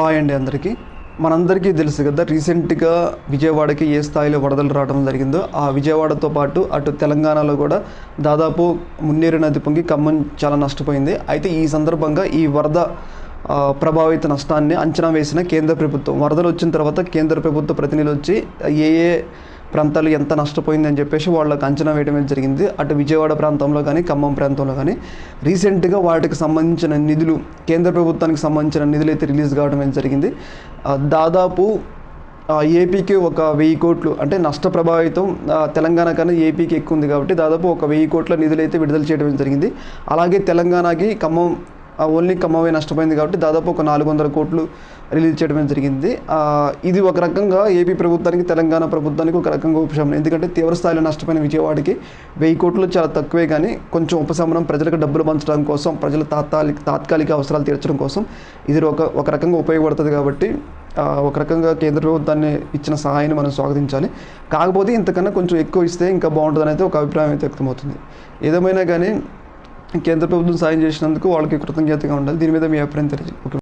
Hi అండి అందరికీ. మనందరికీ తెలుసు కదా రీసెంట్గా విజయవాడకి ఏ స్థాయిలో వరదలు రావడం జరిగిందో ఆ విజయవాడతో పాటు అటు తెలంగాణలో కూడా దాదాపు మున్నేరు నది పొంగి ఖమ్మం చాలా నష్టపోయింది. అయితే ఈ సందర్భంగా ఈ వరద ప్రభావిత నష్టాన్ని అంచనా వేసిన కేంద్ర ప్రభుత్వం వరదలు వచ్చిన తర్వాత కేంద్ర ప్రభుత్వ ప్రతినిధులు వచ్చి ఏ ఏ ప్రాంతాలు ఎంత నష్టపోయింది అని చెప్పేసి వాళ్ళకి అంచనా వేయడం జరిగింది. అటు విజయవాడ ప్రాంతంలో కానీ ఖమ్మం ప్రాంతంలో కానీ రీసెంట్గా వాటికి సంబంధించిన నిధులు కేంద్ర ప్రభుత్వానికి సంబంధించిన నిధులు అయితే రిలీజ్ కావడం జరిగింది. దాదాపు ఏపీకి ఒక వెయ్యి కోట్లు అంటే నష్ట ప్రభావితం తెలంగాణ కన్నా ఏపీకి ఎక్కువ ఉంది కాబట్టి దాదాపు ఒక వెయ్యి కోట్ల నిధులు అయితే విడుదల చేయడం జరిగింది. అలాగే తెలంగాణకి ఖమ్మం ఓన్లీ కమ్మవే నష్టపోయింది కాబట్టి దాదాపు ఒక నాలుగు వందల కోట్లు రిలీజ్ చేయడం జరిగింది. ఇది ఒక రకంగా ఏపీ ప్రభుత్వానికి తెలంగాణ ప్రభుత్వానికి ఒక రకంగా ఉపశమనం. ఎందుకంటే తీవ్రస్థాయిలో నష్టపోయిన విజయవాడకి వెయ్యి కోట్లు చాలా తక్కువే కానీ కొంచెం ఉపశమనం ప్రజలకు డబ్బులు పంచడం కోసం ప్రజల తాత్కాలిక తాత్కాలిక అవసరాలు తీర్చడం కోసం ఇది ఒక ఒక రకంగా ఉపయోగపడుతుంది కాబట్టి ఒక రకంగా కేంద్ర ప్రభుత్వాన్ని ఇచ్చిన సహాయాన్ని మనం స్వాగతించాలి. కాకపోతే ఇంతకన్నా కొంచెం ఎక్కువ ఇస్తే ఇంకా బాగుంటుందని అయితే ఒక అభిప్రాయం అయితే వ్యక్తమవుతుంది. ఏదేమైనా కానీ కేంద్ర ప్రభుత్వం సాయం చేసినందుకు వాళ్ళకి కృతజ్ఞతగా ఉండాలి. దీని మీద మీ అభిప్రాయం తెలియజేయండి. ఓకే